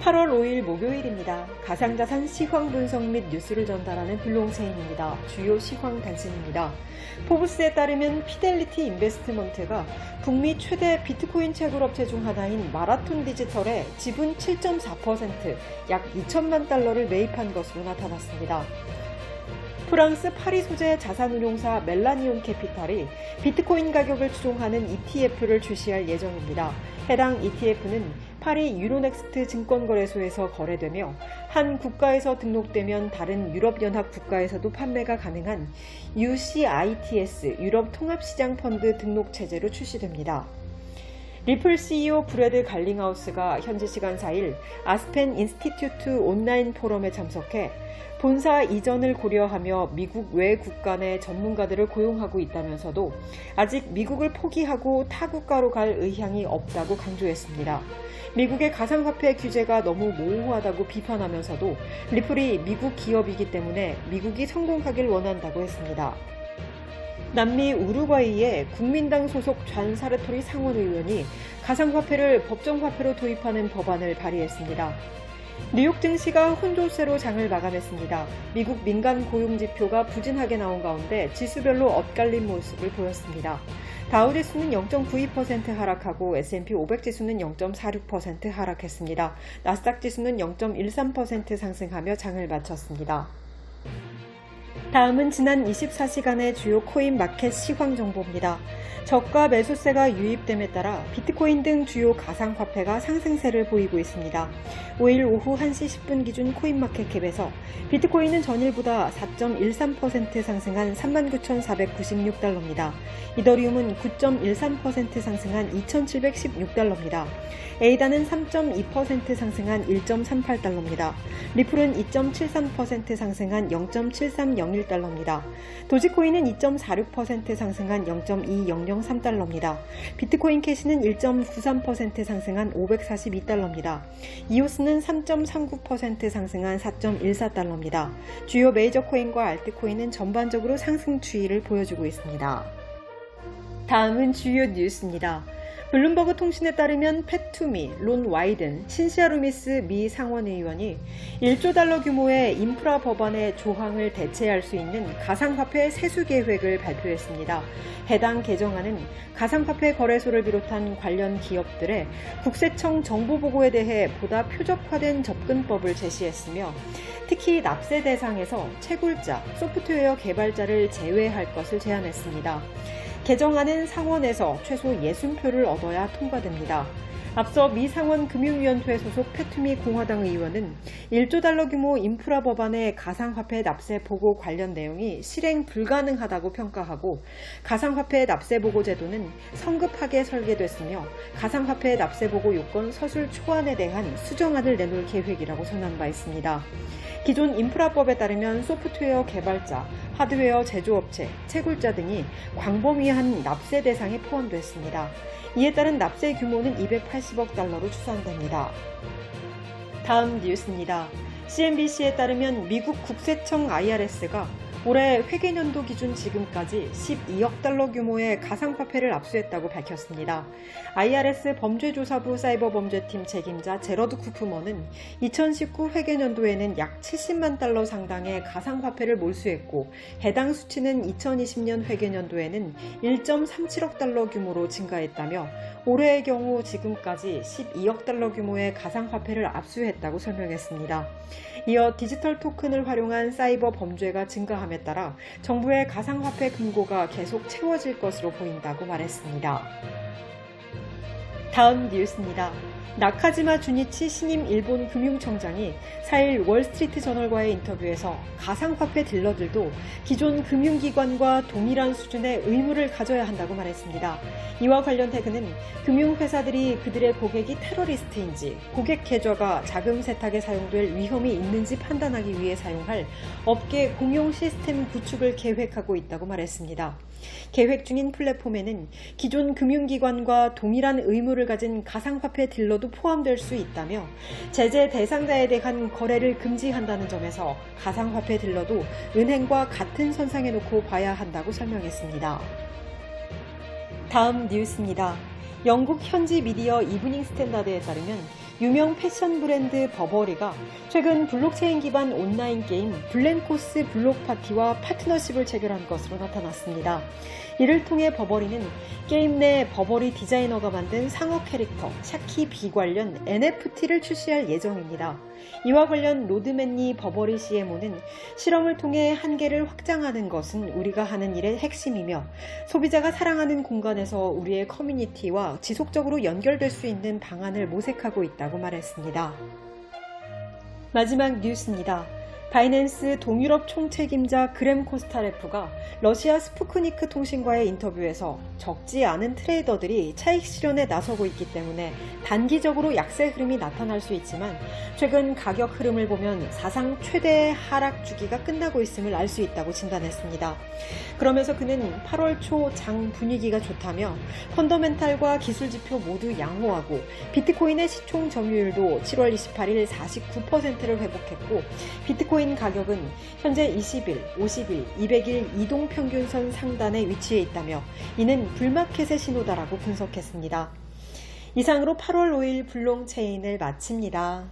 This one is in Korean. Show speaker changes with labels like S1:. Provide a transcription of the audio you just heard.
S1: 8월 5일 목요일입니다. 가상자산 시황 분석 및 뉴스를 전달하는 블롱체인입니다. 주요 시황 단신입니다. 포브스에 따르면 피델리티 인베스트먼트가 북미 최대 비트코인 채굴업체 중 하나인 마라톤 디지털에 지분 7.4%, 약 2천만 달러를 매입한 것으로 나타났습니다. 프랑스 파리 소재 자산운용사 멜라니온 캐피탈이 비트코인 가격을 추종하는 ETF를 출시할 예정입니다. 해당 ETF는 파리 유로넥스트 증권거래소에서 거래되며 한 국가에서 등록되면 다른 유럽연합 국가에서도 판매가 가능한 UCITS 유럽 통합시장 펀드 등록 체제로 출시됩니다. 리플 CEO 브래드 갈링하우스가 현지 시간 4일 아스펜 인스티튜트 온라인 포럼에 참석해 본사 이전을 고려하며 미국 외 국가 내 전문가들을 고용하고 있다면서도 아직 미국을 포기하고 타 국가로 갈 의향이 없다고 강조했습니다. 미국의 가상화폐 규제가 너무 모호하다고 비판하면서도 리플이 미국 기업이기 때문에 미국이 성공하길 원한다고 했습니다. 남미 우루과이의 국민당 소속 좌 사르토리 상원 의원이 가상화폐를 법정화폐로 도입하는 법안을 발의했습니다. 뉴욕 증시가 혼조세로 장을 마감했습니다. 미국 민간 고용 지표가 부진하게 나온 가운데 지수별로 엇갈린 모습을 보였습니다. 다우지수는 0.92% 하락하고 S&P 500 지수는 0.46% 하락했습니다. 나스닥 지수는 0.13% 상승하며 장을 마쳤습니다. 다음은 지난 24시간의 주요 코인 마켓 시황 정보입니다. 저가 매수세가 유입됨에 따라 비트코인 등 주요 가상화폐가 상승세를 보이고 있습니다. 5일 오후 1시 10분 기준 코인마켓캡에서 비트코인은 전일보다 4.13% 상승한 39,496달러입니다. 이더리움은 9.13% 상승한 2,716달러입니다. 에이다는 3.2% 상승한 1.38달러입니다. 리플은 2.73% 상승한 0.7301 달러입니다. 도지코인은 2.46% 상승한 0.2003달러입니다. 비트코인 캐시는 1.93% 상승한 542달러입니다. 이오스는 3.39% 상승한 4.14달러입니다. 주요 메이저 코인과 알트코인은 전반적으로 상승 추이를 보여주고 있습니다. 다음은 주요 뉴스입니다. 블룸버그 통신에 따르면 페투미, 론 와이든, 신시아 루미스 미 상원의원이 1조 달러 규모의 인프라 법안의 조항을 대체할 수 있는 가상화폐 세수 계획을 발표했습니다. 해당 개정안은 가상화폐 거래소를 비롯한 관련 기업들의 국세청 정보 보고에 대해 보다 표적화된 접근법을 제시했으며 특히 납세 대상에서 채굴자, 소프트웨어 개발자를 제외할 것을 제안했습니다. 개정안은 상원에서 최소 60표를 얻어야 통과됩니다. 앞서 미 상원 금융위원회 소속 페투미 공화당 의원은 1조 달러 규모 인프라 법안의 가상화폐 납세 보고 관련 내용이 실행 불가능하다고 평가하고 가상화폐 납세 보고 제도는 성급하게 설계됐으며 가상화폐 납세 보고 요건 서술 초안에 대한 수정안을 내놓을 계획이라고 선언한 바 있습니다. 기존 인프라법에 따르면 소프트웨어 개발자, 하드웨어 제조업체, 채굴자 등이 광범위한 납세 대상에 포함됐습니다. 이에 따른 납세 규모는 280억 달러로 추산됩니다. 다음 뉴스입니다. CNBC에 따르면 미국 국세청 IRS가 올해 회계년도 기준 지금까지 12억 달러 규모의 가상화폐를 압수했다고 밝혔습니다. IRS 범죄조사부 사이버범죄팀 책임자 제러드 쿠프먼은 2019 회계년도에는 약 70만 달러 상당의 가상화폐를 몰수했고 해당 수치는 2020년 회계년도에는 1.37억 달러 규모로 증가했다며 올해의 경우 지금까지 12억 달러 규모의 가상화폐를 압수했다고 설명했습니다. 이어 디지털 토큰을 활용한 사이버 범죄가 증가 함에 따라 정부의 가상화폐 금고가 계속 채워질 것으로 보인다고 말했습니다. 다음 뉴스입니다. 나카지마 주니치 신임 일본 금융청장이 4일 월스트리트 저널과의 인터뷰에서 가상화폐 딜러들도 기존 금융기관과 동일한 수준의 의무를 가져야 한다고 말했습니다. 이와 관련 태그는 금융회사들이 그들의 고객이 테러리스트인지 고객 계좌가 자금 세탁에 사용될 위험이 있는지 판단하기 위해 사용할 업계 공용 시스템 구축을 계획하고 있다고 말했습니다. 계획 중인 플랫폼에는 기존 금융기관과 동일한 의무를 가진 가상화폐 딜러 도 포함될 수 있다며 제재 대상자에 대한 거래를 금지한다는 점에서 가상화폐 딜러도 은행과 같은 선상에 놓고 봐야 한다고 설명했습니다. 다음 뉴스입니다. 영국 현지 미디어 이브닝 스탠다드에 따르면 유명 패션 브랜드 버버리가 최근 블록체인 기반 온라인 게임 블랙코스 블록 파티와 파트너십을 체결한 것으로 나타났습니다. 이를 통해 버버리는 게임 내 버버리 디자이너가 만든 상어 캐릭터 샤키 B 관련 NFT를 출시할 예정입니다. 이와 관련 로드맨니 버버리 CMO는 실험을 통해 한계를 확장하는 것은 우리가 하는 일의 핵심이며 소비자가 사랑하는 공간에서 우리의 커뮤니티와 지속적으로 연결될 수 있는 방안을 모색하고 있다고 말했습니다. 마지막 뉴스입니다. 바이낸스 동유럽 총책임자 그램 코스타레프가 러시아 스푸크니크 통신과의 인터뷰에서 적지 않은 트레이더들이 차익 실현에 나서고 있기 때문에 단기적으로 약세 흐름이 나타날 수 있지만 최근 가격 흐름을 보면 사상 최대의 하락 주기가 끝나고 있음을 알 수 있다고 진단했습니다. 그러면서 그는 8월 초 장 분위기가 좋다며 펀더멘탈과 기술 지표 모두 양호하고 비트코인의 시총 점유율도 7월 28일 49%를 회복했고 비트코인 가격은 현재 20일, 50일, 200일 이동 평균선 상단에 위치해 있다며 이는 불마켓의 신호다라고 분석했습니다. 이상으로 8월 5일 블롱체인을 마칩니다.